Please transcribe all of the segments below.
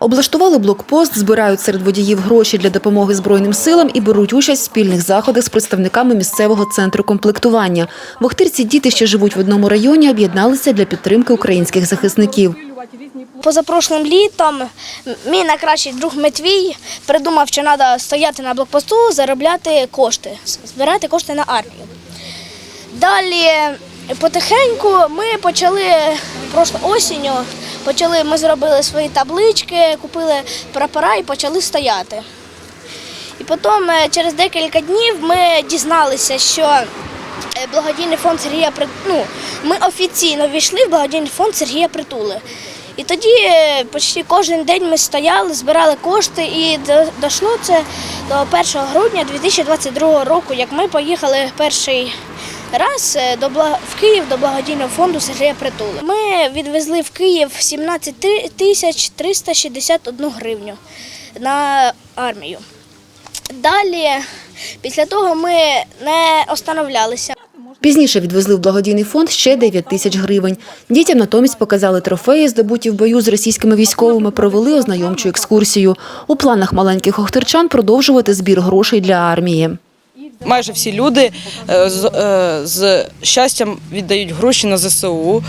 Облаштували блокпост, збирають серед водіїв гроші для допомоги Збройним силам і беруть участь в спільних заходах з представниками місцевого центру комплектування. В діти, що живуть в одному районі, об'єдналися для підтримки українських захисників. Позапрошлим літом мій найкращий друг Метвій придумав, що треба стояти на блокпосту, заробляти кошти, збирати кошти на армію. Далі потихеньку ми почали просто осінню, почали, ми зробили свої таблички, купили прапора і почали стояти. І потім е, через декілька днів ми дізналися, що е, благодійний фонд Сергія ну, ми офіційно війшли в благодійний фонд Сергія Притули. І тоді е, почти кожен день ми стояли, збирали кошти, і дійшло це до 1 грудня 2022 року, як ми поїхали перший раз е, до в Київ до благодійного фонду Сергія Притули. Ми відвезли в Київ 17 тисяч 361 гривню на армію. Далі, після того ми не остановлялися. Пізніше відвезли в благодійний фонд ще 9 тисяч гривень. Дітям натомість показали трофеї, здобуті в бою з російськими військовими, провели ознайомчу екскурсію. У планах маленьких охтирчан продовжувати збір грошей для армії. Майже всі люди е, з, е, з щастям віддають гроші на ЗСУ,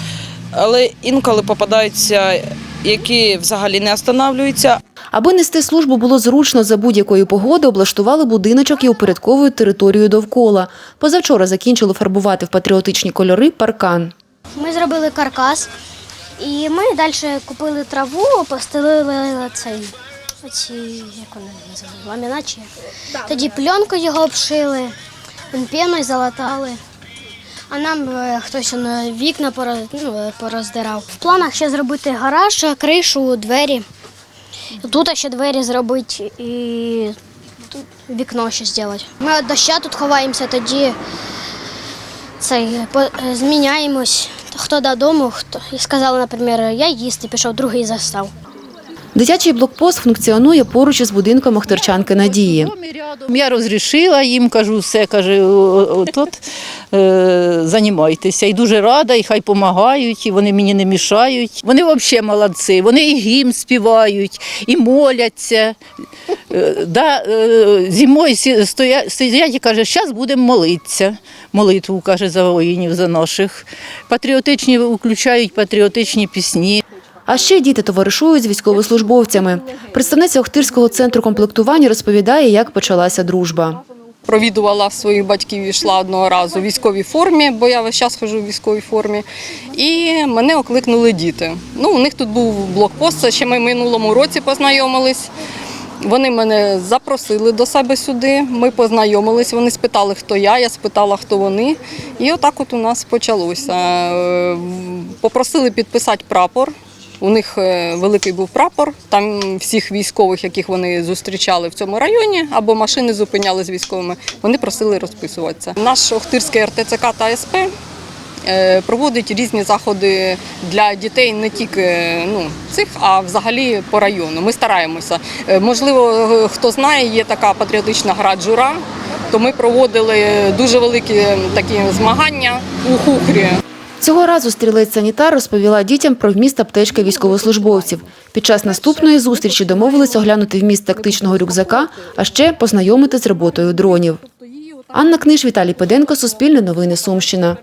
але інколи попадаються, які взагалі не останавливаються. Аби нести службу було зручно за будь-якої погоди, облаштували будиночок і упорядковують територію довкола. Позавчора закінчили фарбувати в патріотичні кольори паркан. Ми зробили каркас, і ми далі купили траву, постелили цей. Оці, як вони називають, ламінат чи? Тоді пленку його обшили, пеною залатали. А нам е, хтось на вікна ну, е, пороздирав. В планах ще зробити гараж, кришу, двері. Тут ще двері зробити і тут вікно ще зробити. Ми від доща тут ховаємося, тоді цей, по- е, зміняємось. Хто додому, хто і сказали, наприклад, я їсти, пішов, другий застав. Дитячий блокпост функціонує поруч із будинком охтирчанки Надії. Я розрішила їм, кажу, все, каже, тут е, займайтеся. І дуже рада, і хай допомагають, і вони мені не мішають. Вони взагалі молодці, вони і гімн співають, і моляться. Е, да, е, зимою стоять, і каже, зараз будемо молитися. Молитву, каже, за воїнів, за наших. Патріотичні включають патріотичні пісні. А ще діти товаришують з військовослужбовцями. Представниця Охтирського центру комплектування розповідає, як почалася дружба. Провідувала своїх батьків, йшла одного разу в військовій формі, бо я весь час ходжу в військовій формі. І мене окликнули діти. Ну, у них тут був блокпост, це ще ми в минулому році познайомились. Вони мене запросили до себе сюди. Ми познайомились. Вони спитали, хто я, я спитала, хто вони. І отак от у нас почалося. Е, Попросили підписати прапор. У них е, великий був прапор. Там всіх військових, яких вони зустрічали в цьому районі, або машини зупиняли з військовими, вони просили розписуватися. Наш Охтирський РТЦК та СП е, проводить різні заходи для дітей не тільки ну, цих, а взагалі по району. Ми стараємося. Е, Можливо, хто знає, є така патріотична гра джура. То ми проводили дуже великі такі змагання у Хухрі. Цього разу стрілець-санітар розповіла дітям про вміст аптечки військовослужбовців. Під час наступної зустрічі домовились оглянути вміст тактичного рюкзака, а ще познайомити з роботою дронів. Анна Книж, Віталій Педенко, Суспільне новини Сумщина.